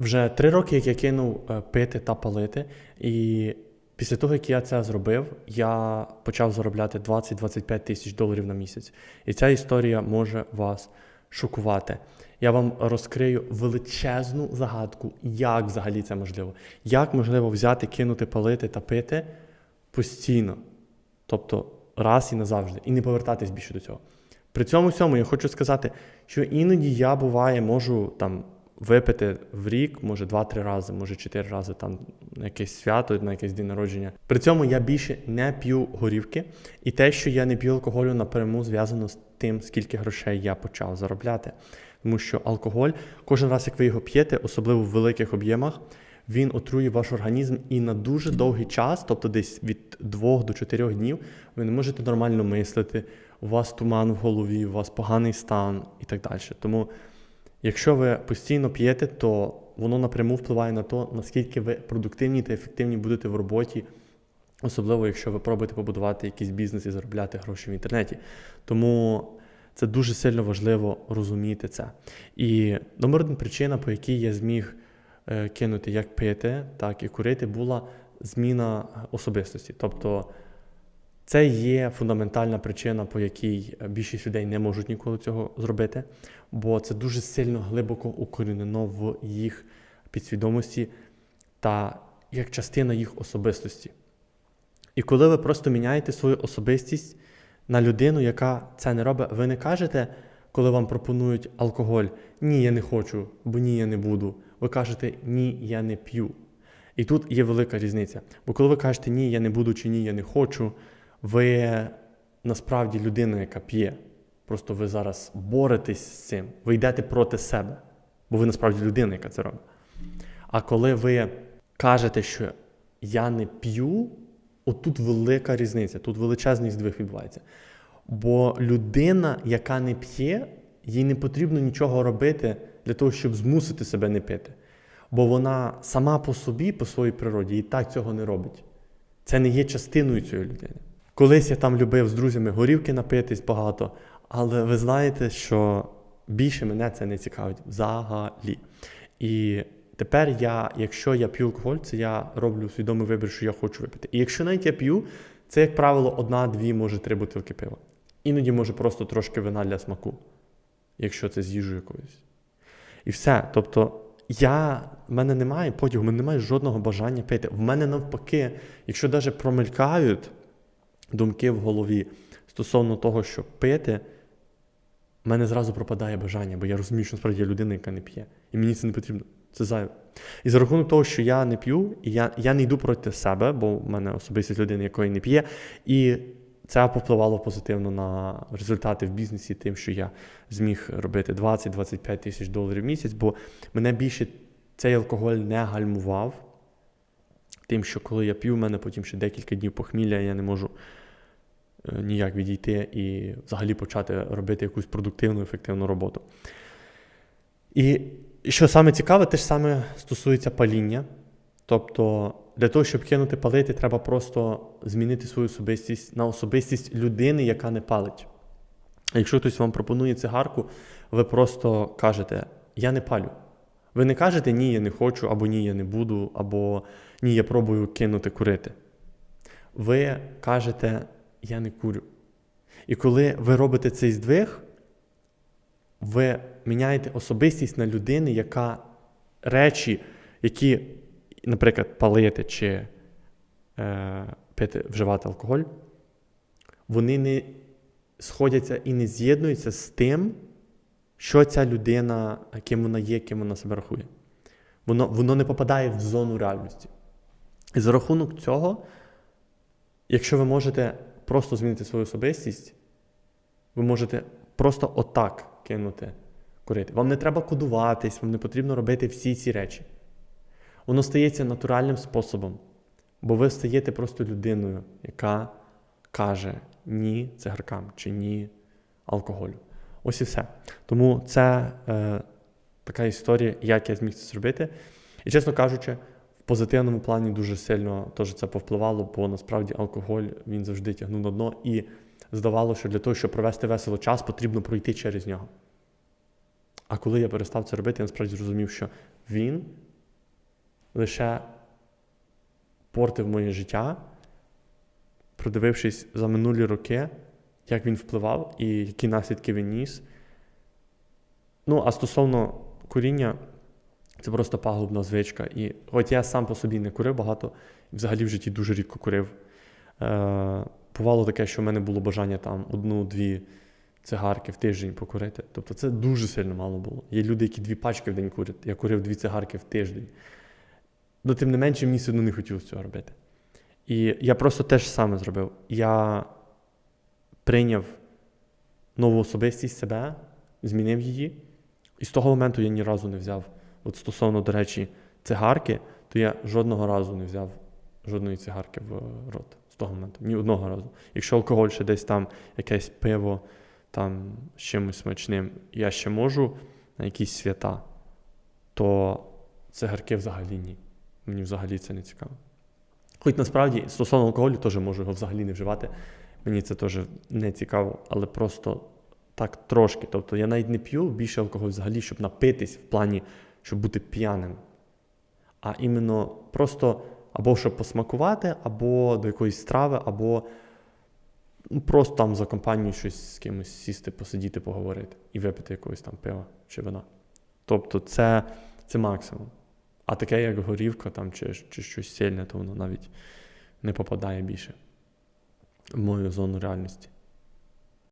Вже три роки, як я кинув е, пити та палити, і після того, як я це зробив, я почав заробляти 20-25 тисяч доларів на місяць. І ця історія може вас шокувати. Я вам розкрию величезну загадку, як взагалі це можливо. Як можливо взяти, кинути, палити та пити постійно, тобто раз і назавжди, і не повертатись більше до цього. При цьому всьому я хочу сказати, що іноді я буває можу там випити в рік, може два-три рази, може чотири рази там на якесь свято, на якийсь день народження. При цьому я більше не п'ю горівки, і те, що я не п'ю алкоголю, напряму зв'язано з тим, скільки грошей я почав заробляти. Тому що алкоголь, кожен раз, як ви його п'єте, особливо в великих об'ємах, він отрує ваш організм і на дуже довгий час, тобто десь від 2 до 4 днів, ви не можете нормально мислити, у вас туман в голові, у вас поганий стан і так далі. Тому, якщо ви постійно п'єте, то воно напряму впливає на те, наскільки ви продуктивні та ефективні будете в роботі, особливо якщо ви пробуєте побудувати якийсь бізнес і заробляти гроші в інтернеті. Тому це дуже сильно важливо розуміти це. І номер один причина, по якій я зміг е, кинути як пити, так і курити, була зміна особистості. Тобто це є фундаментальна причина, по якій більшість людей не можуть ніколи цього зробити, бо це дуже сильно глибоко укорінено в їх підсвідомості та як частина їх особистості. І коли ви просто міняєте свою особистість на людину, яка це не робить, ви не кажете, коли вам пропонують алкоголь, ні, я не хочу, бо ні, я не буду. Ви кажете ні, я не п'ю. І тут є велика різниця. Бо коли ви кажете ні, я не буду чи ні, я не хочу, ви насправді людина, яка п'є. Просто ви зараз боретесь з цим, ви йдете проти себе, бо ви насправді людина, яка це робить. А коли ви кажете, що я не п'ю, отут велика різниця, тут величезний здвиг відбувається. Бо людина, яка не п'є, їй не потрібно нічого робити для того, щоб змусити себе не пити. Бо вона сама по собі, по своїй природі, і так цього не робить. Це не є частиною цієї людини. Колись я там любив з друзями горівки напитись багато, але ви знаєте, що більше мене це не цікавить взагалі. І тепер я, якщо я п'ю алкоголь, це я роблю свідомий вибір, що я хочу випити. І якщо навіть я п'ю, це, як правило, одна, дві, може три бутилки пива. Іноді може просто трошки вина для смаку, якщо це з їжею якоюсь. І все. Тобто, я, в мене немає потягу, в мене немає жодного бажання пити. В мене навпаки, якщо навіть промелькають думки в голові стосовно того, що пити, в мене зразу пропадає бажання, бо я розумію, що насправді я людина, яка не п'є. І мені це не потрібно. Це зайве. І за рахунок того, що я не п'ю, і я, я не йду проти себе, бо в мене особистість людини, якої не п'є. І це повпливало позитивно на результати в бізнесі, тим, що я зміг робити 20-25 тисяч доларів в місяць, бо мене більше цей алкоголь не гальмував. Тим, що коли я п'ю, в мене потім ще декілька днів похмілля, я не можу ніяк відійти і взагалі почати робити якусь продуктивну, ефективну роботу. І що саме цікаве, те ж саме стосується паління. Тобто, для того, щоб кинути палити, треба просто змінити свою особистість на особистість людини, яка не палить. Якщо хтось вам пропонує цигарку, ви просто кажете Я не палю. Ви не кажете ні, я не хочу, або ні, я не буду, або ні, я пробую кинути курити. Ви кажете Я не курю. І коли ви робите цей здвиг, ви міняєте особистість на людини, яка речі, які, наприклад, палити чи е, пити, вживати алкоголь, вони не сходяться і не з'єднуються з тим, що ця людина, ким вона є, ким вона себе рахує. Воно, воно не попадає в зону реальності. І за рахунок цього, якщо ви можете просто змінити свою особистість, ви можете просто отак кинути курити. Вам не треба кодуватись, вам не потрібно робити всі ці речі. Воно стається натуральним способом, бо ви стаєте просто людиною, яка каже ні цигаркам чи ні алкоголю. Ось і все. Тому це е, така історія, як я зміг це зробити. І, чесно кажучи, позитивному плані дуже сильно теж це повпливало, бо насправді алкоголь він завжди тягнув на дно. І здавалося, що для того, щоб провести весело час, потрібно пройти через нього. А коли я перестав це робити, я насправді зрозумів, що він лише портив моє життя, продивившись за минулі роки, як він впливав і які наслідки він ніс. Ну, а стосовно куріння, це просто пагубна звичка. І хоч я сам по собі не курив багато, взагалі в житті дуже рідко курив. Е, бувало таке, що в мене було бажання там одну-дві цигарки в тиждень покурити. Тобто це дуже сильно мало було. Є люди, які дві пачки в день курять. Я курив дві цигарки в тиждень. Ну, тим не менше, мені все одно не хотілося цього робити. І я просто теж саме зробив. Я прийняв нову особистість себе, змінив її. І з того моменту я ні разу не взяв. От стосовно, до речі, цигарки, то я жодного разу не взяв жодної цигарки в рот з того моменту. Ні одного разу. Якщо алкоголь ще десь там, якесь пиво там з чимось смачним, я ще можу на якісь свята, то цигарки взагалі ні. Мені взагалі це не цікаво. Хоч насправді стосовно алкоголю теж можу його взагалі не вживати. Мені це теж не цікаво, але просто так трошки. Тобто я навіть не п'ю більше алкоголь взагалі, щоб напитись в плані, щоб бути п'яним. А іменно просто або щоб посмакувати, або до якоїсь страви, або ну, просто там за компанію щось з кимось сісти, посидіти, поговорити і випити якогось там пива чи вина. Тобто це, це максимум. А таке, як горівка там, чи, чи щось сильне, то воно навіть не попадає більше в мою зону реальності.